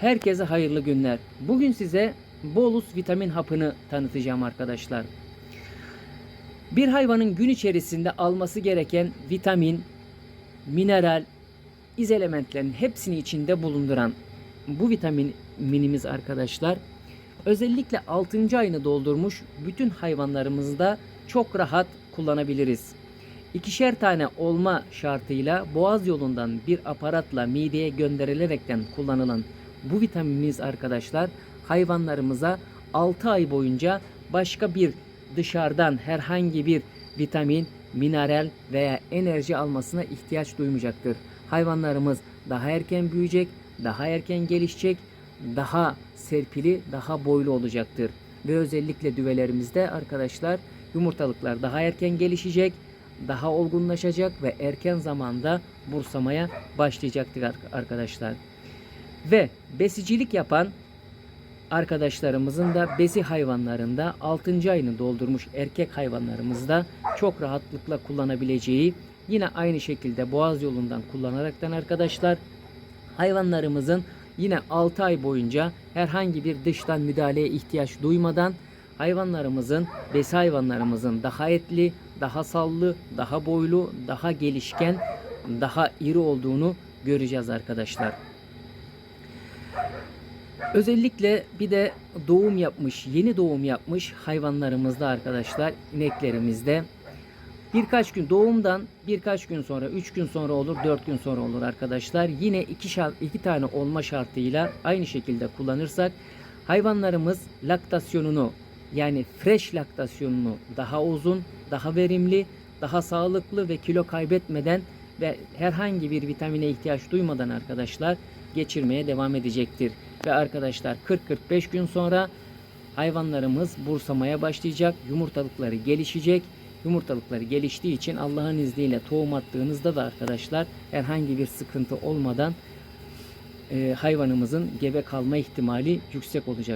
Herkese hayırlı günler. Bugün size bolus vitamin hapını tanıtacağım arkadaşlar. Bir hayvanın gün içerisinde alması gereken vitamin, mineral, iz elementlerinin hepsini içinde bulunduran bu vitaminimiz arkadaşlar özellikle 6. ayını doldurmuş bütün hayvanlarımızda çok rahat kullanabiliriz. İkişer tane olma şartıyla boğaz yolundan bir aparatla mideye gönderilerekten kullanılan bu vitaminimiz arkadaşlar hayvanlarımıza 6 ay boyunca başka bir dışarıdan herhangi bir vitamin, mineral veya enerji almasına ihtiyaç duymayacaktır. Hayvanlarımız daha erken büyüyecek, daha erken gelişecek, daha serpili, daha boylu olacaktır. Ve özellikle düvelerimizde arkadaşlar yumurtalıklar daha erken gelişecek, daha olgunlaşacak ve erken zamanda bursamaya başlayacaktır ar- arkadaşlar. Ve besicilik yapan arkadaşlarımızın da besi hayvanlarında 6. ayını doldurmuş erkek hayvanlarımızda çok rahatlıkla kullanabileceği yine aynı şekilde boğaz yolundan kullanaraktan arkadaşlar hayvanlarımızın yine 6 ay boyunca herhangi bir dıştan müdahaleye ihtiyaç duymadan hayvanlarımızın, besi hayvanlarımızın daha etli, daha sallı, daha boylu, daha gelişken, daha iri olduğunu göreceğiz arkadaşlar. Özellikle bir de doğum yapmış, yeni doğum yapmış hayvanlarımızda arkadaşlar, ineklerimizde birkaç gün doğumdan birkaç gün sonra, 3 gün sonra olur, 4 gün sonra olur arkadaşlar. Yine iki, şart, iki tane olma şartıyla aynı şekilde kullanırsak hayvanlarımız laktasyonunu yani fresh laktasyonunu daha uzun, daha verimli, daha sağlıklı ve kilo kaybetmeden ve herhangi bir vitamine ihtiyaç duymadan arkadaşlar geçirmeye devam edecektir. Ve arkadaşlar 40-45 gün sonra hayvanlarımız bursamaya başlayacak. Yumurtalıkları gelişecek. Yumurtalıkları geliştiği için Allah'ın izniyle tohum attığınızda da arkadaşlar herhangi bir sıkıntı olmadan e, hayvanımızın gebe kalma ihtimali yüksek olacak.